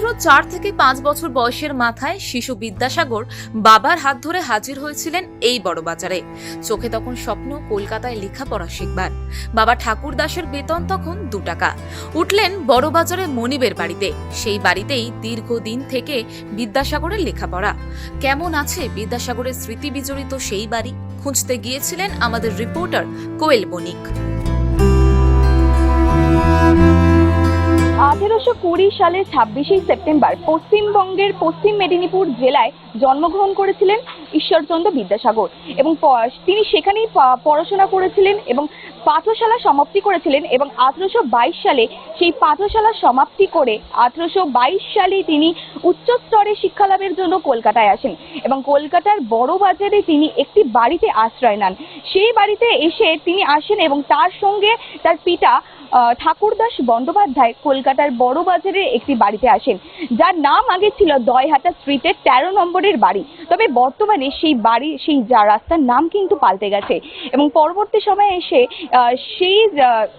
মাত্র চার থেকে পাঁচ বছর বয়সের মাথায় শিশু বিদ্যাসাগর বাবার হাত ধরে হাজির হয়েছিলেন এই বড় বাজারে। চোখে তখন স্বপ্ন, কলকাতায় লেখাপড়া শিখবার। বাবা ঠাকুর দাসের বেতন তখন দু টাকা। উঠলেন বড় বাজারে মনিবের বাড়িতে। সেই বাড়িতেই দীর্ঘদিন থেকে বিদ্যাসাগরের লেখাপড়া। কেমন আছে বিদ্যাসাগরের স্মৃতি বিজড়িত সেই বাড়ি? খুঁজতে গিয়েছিলেন আমাদের রিপোর্টার কোয়েল বণিক। আঠেরোশো কুড়ি সালের ছাব্বিশে সেপ্টেম্বর পশ্চিমবঙ্গের পশ্চিম মেদিনীপুর জেলায় জন্মগ্রহণ করেছিলেন ঈশ্বরচন্দ্র বিদ্যাসাগর এবং তিনি সেখানেই পড়াশোনা করেছিলেন এবং পাঠশালা সমাপ্তি করেছিলেন এবং আঠেরোশো সালে সেই পাঠশালা সমাপ্তি করে আঠেরোশো সালে তিনি উচ্চ স্তরে শিক্ষালাভের জন্য কলকাতায় আসেন এবং কলকাতার বড় বাজারে তিনি একটি বাড়িতে আশ্রয় নেন। সেই বাড়িতে এসে তিনি আসেন এবং তার সঙ্গে তার পিতা ঠাকুরদাস বন্দ্যোপাধ্যায় কলকাতার বড় বাজারে একটি বাড়িতে আসেন। যার নাম আগে ছিল দয়হাটা স্ট্রিটের তেরো নম্বরের বাড়ি। তবে বর্তমানে সেই বাড়ি, সেই যা রাস্তার নাম কিন্তু পাল্টে গেছে। এবং পরবর্তী সময়ে এসে সেই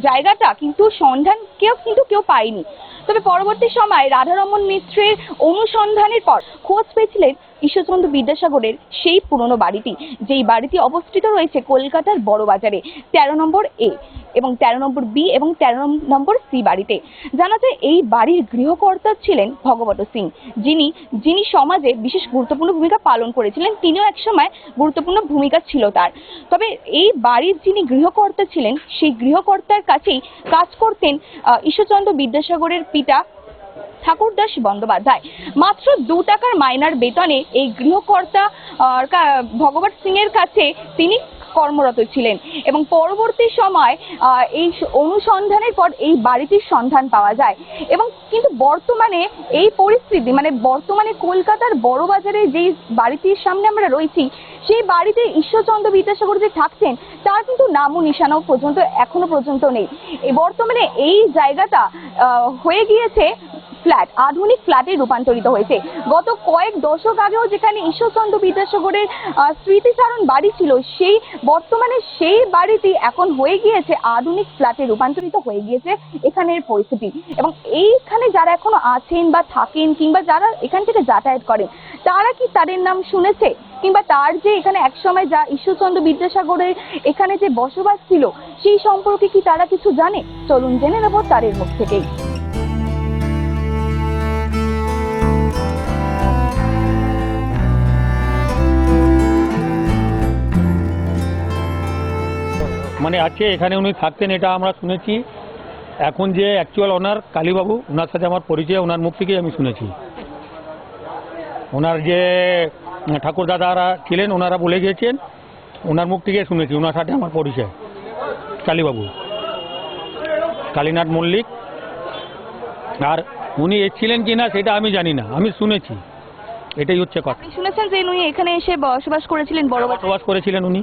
জায়গাটা কিন্তু সন্ধান কেউ কিন্তু কেউ পায়নি। তবে পরবর্তী সময় রাধারমন মিত্রের অনুসন্ধানের পর খোঁজ পেয়েছিলেন ঈশ্বরচন্দ্র বিদ্যাসাগরের সেই পুরনো বাড়িটি, যেই বাড়িটি অবস্থিত রয়েছে কলকাতার বড় বাজারে, তেরো নম্বর এ এবং তেরো নম্বর বি এবং তেরো নম্বর সি বাড়িতে। জানা যায়, এই বাড়ির গৃহকর্তা ছিলেন ভগবত সিং, যিনি যিনি সমাজে বিশেষ গুরুত্বপূর্ণ ভূমিকা পালন করেছিলেন, তিনিও একসময় গুরুত্বপূর্ণ ভূমিকা ছিল তার। তবে এই বাড়ির যিনি গৃহকর্তা ছিলেন, সেই গৃহকর্তার কাছেই কাজ করতেন ঈশ্বরচন্দ্র বিদ্যাসাগরের পিতা ঠাকুরদাস বন্দ্যোপাধ্যায়। মাত্র দু টাকার মাইনার বেতনে এই গৃহকর্তা ভগবত সিং এর কাছে তিনি কর্মরত ছিলেন। এবং পরবর্তী সময় এই অনুসন্ধানের পর এই বাড়িটির সন্ধান পাওয়া যায়। এবং কিন্তু বর্তমানে এই পরিস্থিতি মানে বর্তমানে কলকাতার বড় বাজারে যেই বাড়িটির সামনে আমরা রয়েছি, সেই বাড়িতে ঈশ্বরচন্দ্র বিদ্যাসাগর যে থাকতেন, তার কিন্তু নামও নিশানাও পর্যন্ত, এখনও পর্যন্ত নেই। বর্তমানে এই জায়গাটা হয়ে গিয়েছে ফ্ল্যাট, আধুনিক ফ্ল্যাটে রূপান্তরিত হয়েছে। গত কয়েক দশক আগেও যেখানে ঈশ্বরচন্দ্র বিদ্যাসাগরের স্মৃতিচারণ বাড়ি ছিল, সেই, বর্তমানে সেই বাড়িটি এখন হয়ে গিয়েছে, আধুনিক ফ্ল্যাটে রূপান্তরিত হয়ে গিয়েছে এখানের পরিস্থিতি। এবং এইখানে যারা এখনও আছেন বা থাকেন কিংবা যারা এখান থেকে যাতায়াত করেন, তারা কি তাদের নাম শুনেছে? কিংবা তার যে এখানে একসময় যা ঈশ্বরচন্দ্র বিদ্যাসাগরের এখানে যে বসবাস ছিল, সেই সম্পর্কে কি তারা কিছু জানে? চলুন জেনে নেব তাদের মুখ থেকেই। মানে আছে এখানে উনি থাকতেন এটা আমরা শুনেছি। এখন যে অ্যাকচুয়াল ওনার কালীবাবু ওনার সাথে আমার পরিচয় ওনার মুখ থেকেই আমি শুনেছি। ওনার যে ঠাকুর দাদারা ছিলেন ওনারা বলে গিয়েছেন ওনার মুখ থেকে শুনেছি ওনার সাথে আমার পরিচয় কালীবাবু। কালীনাথ মল্লিক। আর উনি এসেছিলেন কি না সেটা আমি জানি না আমি শুনেছি। এটাই হচ্ছে কথা। শুনেছেন যে উনি এখানে এসে বসবাস করেছিলেন বড় বসবাস করেছিলেন উনি।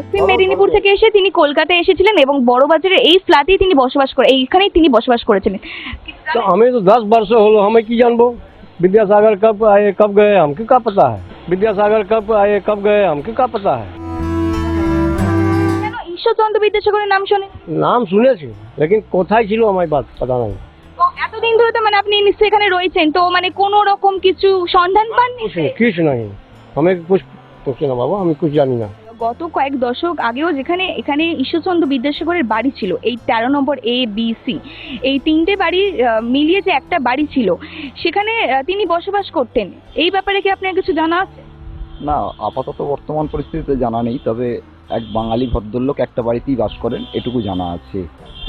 পশ্চিম মেদিনীপুর থেকে এসে তিনি কলকাতায় এসেছিলেন এবং বড়বাজারে এই ফ্ল্যাটেই তিনি বসবাস করে এইখানেই তিনি বসবাস করেছিলেন तो हमें तो दस वर्ष हो लो हमें की जानबो विद्यासागर कब आए कब गए हमको क्या पता है विद्यासागर कब आए कब गए हमको क्या पता है কেন ঈশ্বরচন্দ্র বিদ্যাসাগরের নাম শোনেন নাম শুনেছি लेकिन কোথায় ছিল আমার বাত पता नहीं তো এতদিন ধরে তো মানে আপনি নিশ্চয়ই এখানে রয়েছেন তো মানে কোনো রকম কিছু সন্ধান পাননি कुछ नहीं कुछ नहीं हमें कुछ पूछे ना बाबा हमें कुछ जानी ना গত কয়েক দশক আগেও যেখানে, এখানে ঈশ্বরচন্দ্র বিদ্যাসাগরের বাড়ি ছিল, এই তেরো নম্বর এ বি সি এই তিনটে বাড়ি মিলিয়ে যে একটা বাড়ি ছিল, সেখানে তিনি বসবাস করতেন। এই ব্যাপারে কি আপনার কিছু জানা আছে? না, আপাতত বর্তমান পরিস্থিতিতে জানা নেই, তবে এক বাঙালি ভদ্রলোক একটা বাড়িতেই বাস করেন, এটুকু জানা আছে।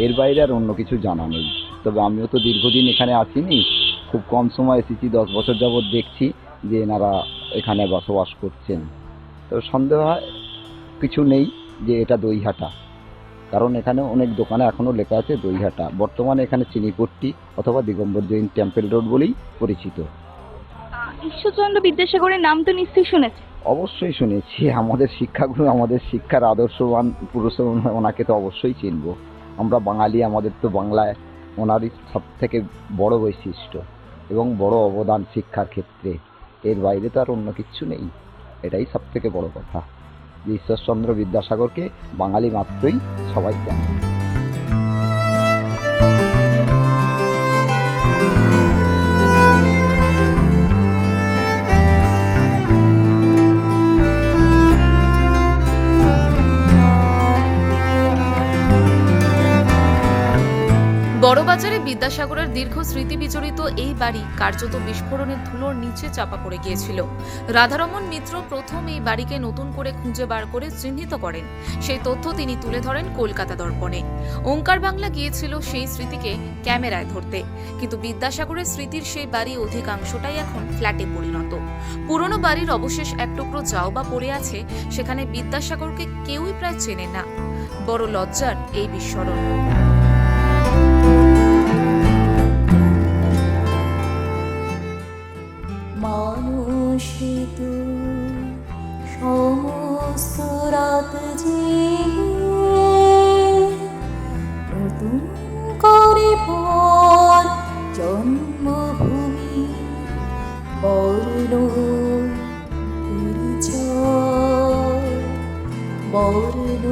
এর বাইরে আর অন্য কিছু জানা নেই। তবে আমিও তো দীর্ঘদিন এখানে আসিনি, খুব কম সময় এসেছি, দশ বছর যাবৎ দেখছি যে এনারা এখানে বসবাস করছেন। তো সন্দেহ হয় কিছু নেই যে এটা দইহাটা। কারণ এখানে অনেক দোকানে এখনও লেখা আছে দইহাটা। বর্তমানে এখানে চিনিপট্টি অথবা দিগম্বর জৈন টেম্পল রোড বলেই পরিচিত। ঈশ্বরচন্দ্র বিদ্যাসাগরের নাম তো নিশ্চয়ই শুনেছে অবশ্যই শুনেছি। আমাদের শিক্ষাগুরু আমাদের শিক্ষার আদর্শবান পুরুষ ওনাকে তো অবশ্যই চিনব। আমরা বাঙালি আমাদের তো বাংলায় ওনারই সব থেকে বড় বৈশিষ্ট্য এবং বড় অবদান শিক্ষার ক্ষেত্রে। এর বাইরে তো আর অন্য কিচ্ছু নেই। এটাই সব থেকে বড় কথা। ঈশ্বরচন্দ্র বিদ্যাসাগরকে বাঙালি মাত্রই সবাই জানে। বড়বাজারে বিদ্যাসাগরের দীর্ঘ স্মৃতি বিজড়িত এই বাড়ি কার্যত বিস্ফোরণের ধুলোর নিচে চাপা পড়ে গিয়েছিল। রাধারমন মিত্র প্রথম এই বাড়িকে নতুন করে খুঁজে বার করে চিহ্নিত করেন। সেই তথ্য তিনি তুলে ধরেন কলকাতা দর্পণে। ওঙ্কার বাংলা গিয়েছিল সেই স্মৃতিকে ক্যামেরায় ধরতে। কিন্তু বিদ্যাসাগরের স্মৃতির সেই বাড়ি অধিকাংশটাই এখন ফ্ল্যাটে পরিণত। পুরনো বাড়ির অবশেষ এক টুকরো যাও বা পড়ে আছে, সেখানে বিদ্যাসাগরকে কেউই প্রায় চেনে না। বড় লজ্জার এই বিস্মরণ মানুষ সমস্ত রাত জেগে নতুন করে পর জন্মভূমি বর্ণ পরিচয় বর্ণ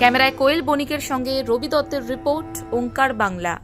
ক্যামেরায় কোয়েল বণিকের সঙ্গে রবি দত্তের রিপোর্ট ওঙ্কার বাংলা।